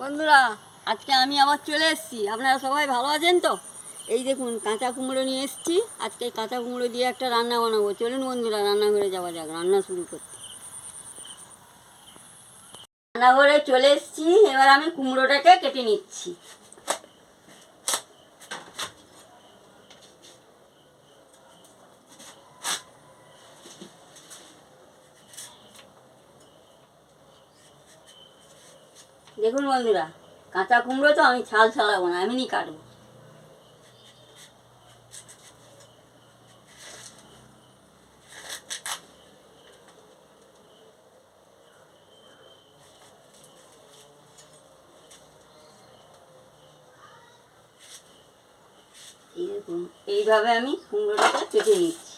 বন্ধুরা, আজকে আমি আবার চলে এসেছি। আপনারা সবাই ভালো আছেন তো? এই দেখুন, কাঁচা কুমড়ো নিয়ে এসেছি। আজকে কাঁচা কুমড়ো দিয়ে একটা রান্না বানাবো। চলুন বন্ধুরা, রান্নাঘরে যাওয়া যাক, রান্না শুরু করতে। রান্নাঘরে চলে এসেছি। এবার আমি কুমড়োটাকে কেটে নিচ্ছি। দেখুন বন্ধুরা, কাঁচা কুমড়ো তো আমি ছাল ছাড়াবো না, এমনি কাটবো। এইভাবে আমি কুমড়োটাকে কেটে নিচ্ছি।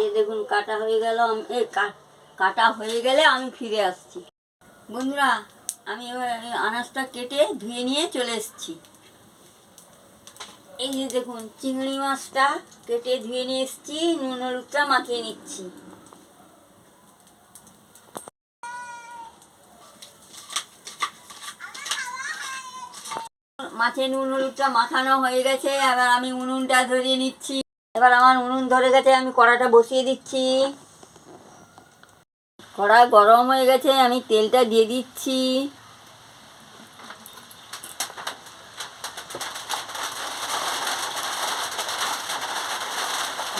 এই দেখুন, কাটা হয়ে গেল এই কাটা হয়ে গেলে আমি ফিরে আসছি। বন্ধুরা, আমি এবার আনাজটা কেটে ধুয়ে নিয়ে চলে এসেছি। এই যে দেখুন, চিংড়ি মাছটা কেটে ধুয়ে নিয়ে এসেছি, নুন হলুদটা মাখিয়ে নিচ্ছি। মাছে নুন হলুদটা মাখানো হয়ে গেছে, এবার আমি উনুনটা ধরিয়ে নিচ্ছি। এবার আমার উনুন ধরে গেছে, আমি কড়াটা বসিয়ে দিচ্ছি। কড়া গরম হয়ে গেছে, আমি তেলটা দিয়ে দিচ্ছি।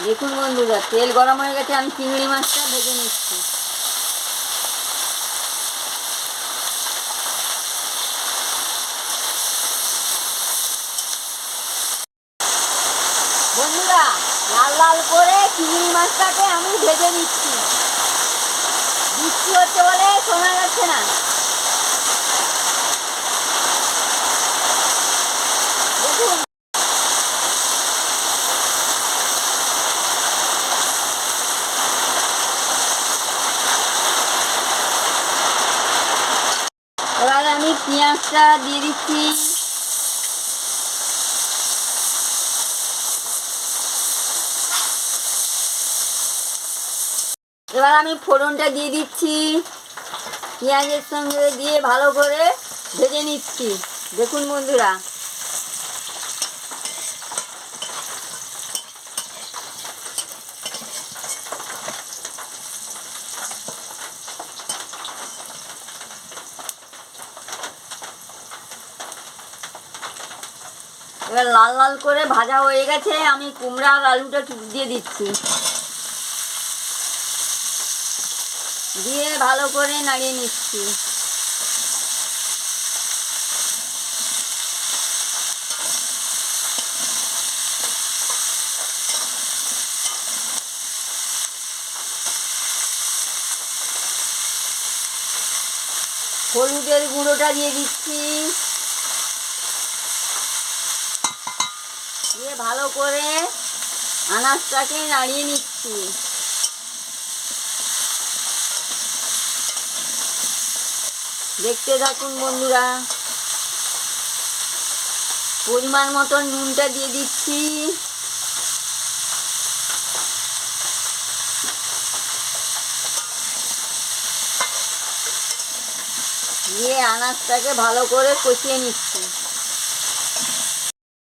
দেখুন বন্ধুরা, তেল গরম হয়ে গেছে, আমি চিংড়ি মাছটা ভেজে নিচ্ছি। বন্ধুরা লাল লাল করে চিংড়ি মাছটাকে আমি ভেজে নিচ্ছি। বৃষ্টি হচ্ছে বলে শোনা যাচ্ছে না। এবার আমি পেঁয়াজটা দিয়ে দিচ্ছি। এবার আমি ফোড়নটা দিয়ে দিচ্ছি। পেঁয়াজের সঙ্গে দিয়ে ভালো করে ভেজে নিচ্ছি। দেখুন বন্ধুরা। এবার লাল লাল করে ভাজা হয়ে গেছে। আমি কুমড়া আর আলুটা দিয়ে দিচ্ছি। দিয়ে ভালো করে নাড়িয়ে নিচ্ছি। হলুদের গুঁড়োটা দিয়ে দিচ্ছি। দিয়ে ভালো করে আনাজটাকে নাড়িয়ে নিচ্ছি। দেখতে থাকুন বন্ধুরা। পরিমাণ মতন নুনটা দিয়ে দিচ্ছি। দিয়ে আনাজটাকে ভালো করে কষিয়ে নিচ্ছি।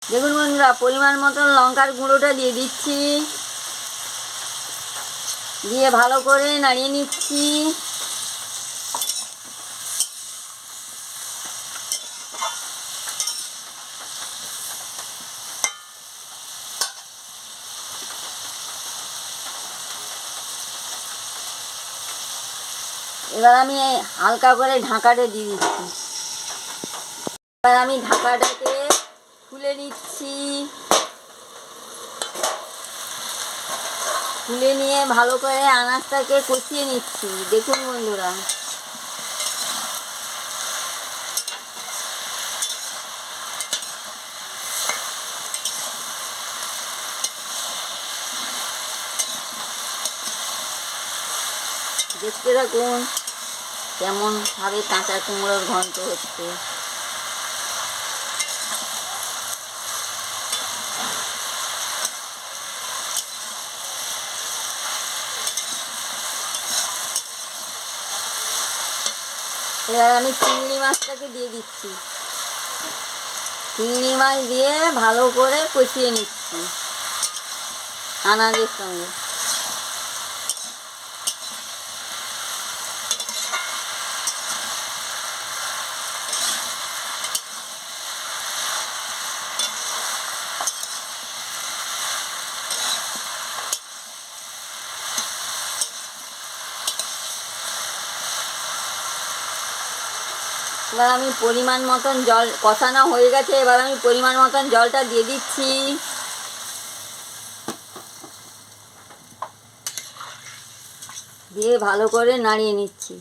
দেখুন বন্ধুরা, পরিমাণ মতন লঙ্কার গুঁড়োটা দিয়ে দিচ্ছি। দিয়ে ভালো করে নাড়িয়ে নিচ্ছি। এবার আমি হালকা করে ঢাকাটা দিয়ে দিচ্ছি। এবার আমি ঢাকাটাকে খুলে নিচ্ছি। খুলে নিয়ে ভালো করে আনাজটাকে কষিয়ে নিচ্ছি। দেখুন বন্ধুরা। দেখতে থাকুন কেমনভাবে কাঁচা কুমড়োর ঘন্ট হচ্ছে। এবার আমি চিংড়ি মাছটাকে দিয়ে দিচ্ছি। চিংড়ি মাছ দিয়ে ভালো করে কষিয়ে নিচ্ছি। আনাজের সঙ্গে। এবার আমি পরিমাণ মতন জল কষানো হয়ে গেছে, এবার আমি পরিমাণ মতন জলটা দিয়ে দিচ্ছি। দিয়ে ভালো করে নাড়িয়ে নিচ্ছি।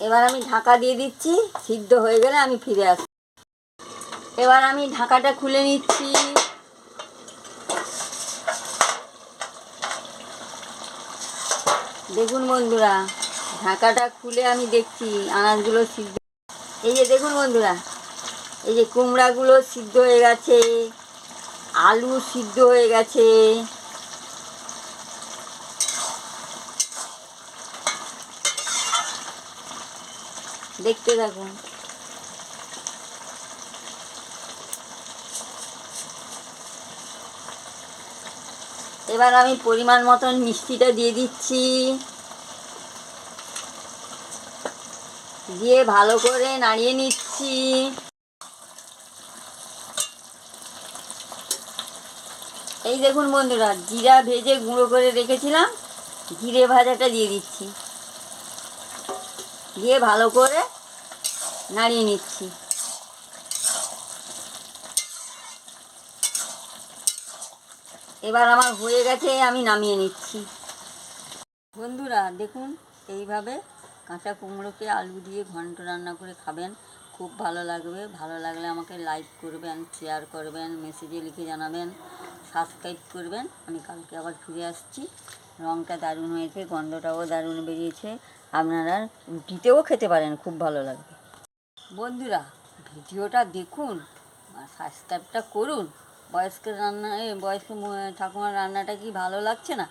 এবার আমি ঢাকা দিয়ে দিচ্ছি, সিদ্ধ হয়ে গেলে আমি ফিরে আসছি। এবার আমি ঢাকাটা খুলে নিচ্ছি। দেখুন বন্ধুরা, ঢাকাটা খুলে আমি দেখছি, আনাজগুলো সিদ্ধ। এই যে দেখুন বন্ধুরা, এই যে কুমড়াগুলো সিদ্ধ হয়ে গেছে, আলু সিদ্ধ হয়ে গেছে। দেখতে থাকুন। এবার আমি পরিমাণ মতন মিষ্টিটা দিয়ে দিচ্ছি। দিয়ে ভালো করে নাড়িয়ে নিচ্ছি। এই দেখুন বন্ধুরা, জিরা ভেজে গুঁড়ো করে রেখেছিলাম, জিরে ভাজাটা দিয়ে দিচ্ছি। দিয়ে ভালো করে নাড়িয়ে নিচ্ছি। এবার আমার হয়ে গেছে, আমি নামিয়ে নিচ্ছি। বন্ধুরা, দেখুন, এইভাবে কাঁচা কুমড়োকে আলু দিয়ে ঘন্ট রান্না করে খাবেন। খুব ভালো লাগবে। ভালো লাগলে আমাকে লাইক করবেন শেয়ার করবেন মেসেজে লিখে জানাবেন সাবস্ক্রাইব করবেন। আমি কালকে আবার ফিরে আসছি। রঙটা দারুণ হয়েছে, গন্ধটাও দারুণ বেরিয়েছে। আপনারা রুটিতেও খেতে পারেন, খুব ভালো লাগবে। বন্ধুরা, ভিডিওটা দেখুন, আর সাবস্ক্রাইবটা করুন। বয়স্ক রান্না এ, বয়স্ক ঠাকুমার রান্নাটা কি ভালো লাগছে না?